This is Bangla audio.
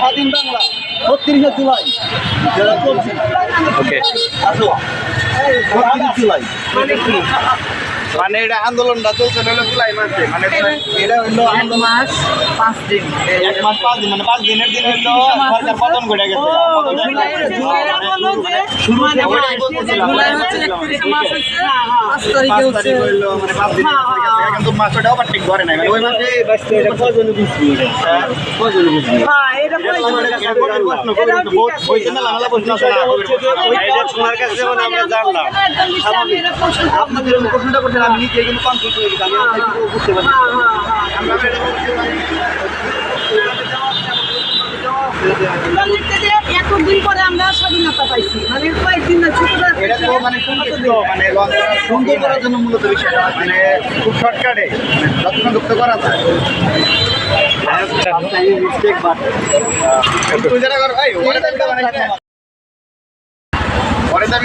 স্বাধীন বাংলা ছত্রিশে জুলাই যেটা চলছে ওকে। আসো। জুলাই। মানে মানে এটা আন্দোলনটা চলছে হলো জুলাই মাসে মানে এটা হইল এক মাস পাঁচ দিন। এক মাস পাঁচ দিন মানে পাঁচ দিনের দিন হইল সরকার পতন করে গেছে। দিন কিন্তু মাস ওটা ওভারটেক করে নাই। মানে ওই মাসে হ্যাঁ এটা তোমার কাছে যেমন আমরা জানলাম। আপনাদের প্রশ্নটা করছেন আমি নিজে কিন্তু কনফিউজ হয়ে গেছি আমি বুঝতে পারছি এতদিন পরে আমরা স্বাধীনতা পাইছি। মানে কয়েকদিন না ছোটরা মানে মানে সুন্দর করার জন্য মূলত বিষয়টা মানে খুব শর্টকাটে যত্নযুক্ত করা যায়। মিস্টেক